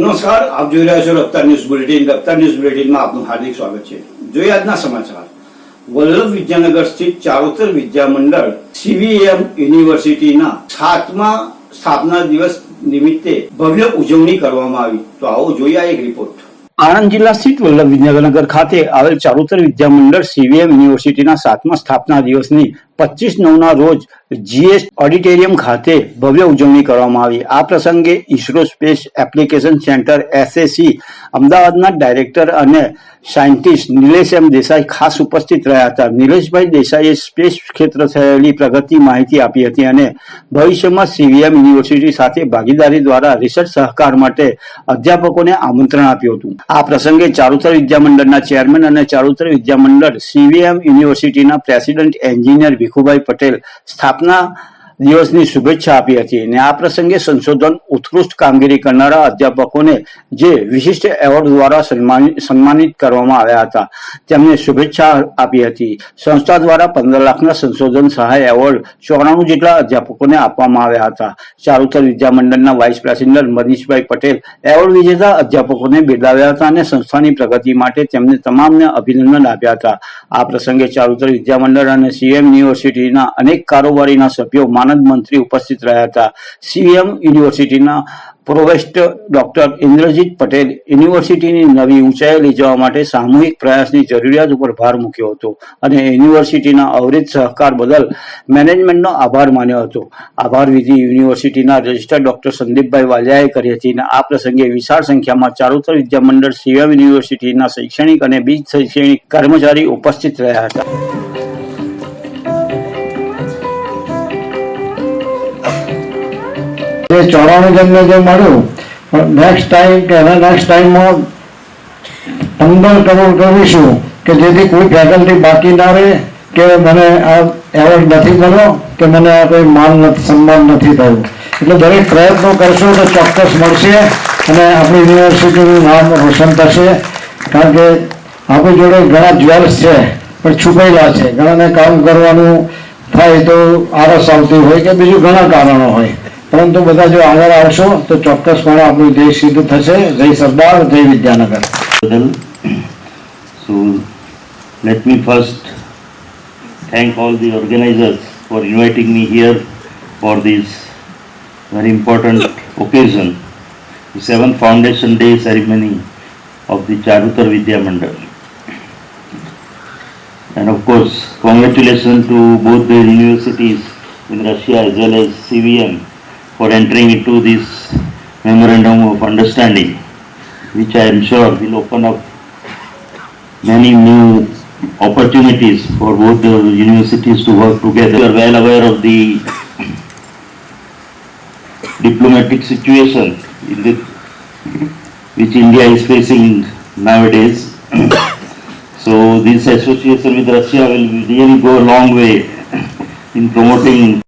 નમસ્કાર, આપ જોઈ રહ્યા છો Raftaar news bulletin. Raftaar news બુલેટિનમાં આપનું હાર્દિક સ્વાગત છે. જોઈએ આજના સમાચાર. વલ્લભ વિદ્યાનગર સ્થિત ચારોતર વિદ્યા મંડળ સીવીએમ યુનિવર્સિટીના સાતમા સ્થાપના દિવસ નિમિત્તે ભવ્ય ઉજવણી કરવામાં આવી. તો આવો જોઈએ એક રિપોર્ટ આણંદ જિલ્લા સ્થિત વલ્લભ વિદ્યાનગર ખાતે આવેલ ચારુતર વિદ્યામંડળ સીવીએમ યુનિવર્સિટીના સાતમા સ્થાપના દિવસની પચીસ નવના રોજ જીએસ ઓડિટોરિયમ ખાતે ભવ્ય ઉજવણી કરવામાં આવી. આ પ્રસંગે ISRO space application centre SSC અમદાવાદના ડાયરેક્ટર અને સાયન્ટિસ્ટ નિલેશ એમ દેસાઈ ખાસ ઉપસ્થિત રહ્યા હતા. નિલેશભાઈ દેસાઈએ સ્પેસ ક્ષેત્ર થયેલી પ્રગતિ માહિતી આપી હતી અને ભવિષ્યમાં સીવીએમ યુનિવર્સિટી સાથે ભાગીદારી દ્વારા રિસર્ચ સહકાર માટે અધ્યાપકોને આમંત્રણ આપ્યું હતું. આ પ્રસંગે ચારુતર વિદ્યામંડળના ચેરમેન અને ચારુતર વિદ્યામંડળ સીવીએમ યુનિવર્સિટીના પ્રેસિડેન્ટ એન્જિનિયર ભીખુભાઈ પટેલ સ્થાપના દિવસની શુભેચ્છા આપી હતી અને આ પ્રસંગે સંશોધન, ઉત્કૃષ્ટ કામગીરી કરનારા અધ્યાપકોને જે વિશિષ્ટ એવોર્ડ દ્વારા સન્માનિત કરવામાં આવ્યા હતા તેમને શુભેચ્છા આપી હતી. સંસ્થા દ્વારા પંદર લાખના સંશોધન સહાય એવોર્ડ ચોરાણું જેટલા અધ્યાપકોને આપવામાં આવ્યા હતા. Charutar વિદ્યામંડળના vice president Manishbhai Patel award વિજેતા અધ્યાપકોને બિરદાવ્યા હતા અને સંસ્થાની પ્રગતિ માટે તેમને તમામને અભિનંદન આપ્યા હતા. આ પ્રસંગે ચારુતર વિદ્યામંડળ અને સીએમ યુનિવર્સિટીના અનેક કારોબારીના સભ્યો માનદ મંત્રી ઉપસ્થિત રહ્યા હતા. સીએમ યુનિવર્સિટીના પ્રોવેસ્ટ ડોક્ટર ઇન્દ્રજીત પટેલ યુનિવર્સિટીની નવી ઊંચાઈ લઈ જવા માટે સામૂહિક પ્રયાસની જરૂરિયાત ઉપર ભાર મૂક્યો હતો અને યુનિવર્સિટીના અવરિત સહકાર બદલ મેનેજમેન્ટનો આભાર માન્યો હતો. આભાર વિધિ યુનિવર્સિટીના રજિસ્ટર ડોક્ટર સંદીપભાઈ વાલિયાએ કરી હતી અને આ પ્રસંગે વિશાળ સંખ્યામાં ચારુતર વિદ્યામંડળ સીએમ યુનિવર્સિટીના શૈક્ષણિક અને બીજ શૈક્ષણિક કર્મચારી ઉપસ્થિત રહ્યા હતા. જે ચોરાણું જેમને જે મળ્યું નેક્સ્ટ ટાઈમ કે એના નેક્સ્ટ ટાઈમમાં પંદર કરોડ કરીશું કે જેથી કોઈ ફેકલ્ટી બાકી ના રહે, કે મને આ એવોર્ડ નથી મળ્યો, કે મને આ કોઈ માન નથી સન્માન નથી થયું. એટલે દરેક પ્રયત્નો કરશો તો ચોક્કસ મળશે અને આપણી યુનિવર્સિટીનું નામ રોશન થશે. કારણ કે આપણી જોડે ઘણા જ્વેલ્સ છે, પણ છુપાયેલા છે. ઘણાને કામ કરવાનું થાય તો આરસ આવતી હોય કે બીજું ઘણા કારણો હોય. પરંતુ બધા જો આગળ આવશો તો ચોક્કસપણે આપણું દેશ સિદ્ધ થશે જય સરદાર જય Vidyanagar first thank all the organizers for inviting me here for this very important occasion, the seventh Foundation Day ceremony of the Charutar Vidya Mandal. And of course, congratulations to both the universities in Russia as well as CVM for entering into this memorandum of understanding which I am sure will open up many new opportunities for both the universities to work together. You are well aware of the diplomatic situation in the, which India is facing nowadays. so this association with Russia will really go a long way in promoting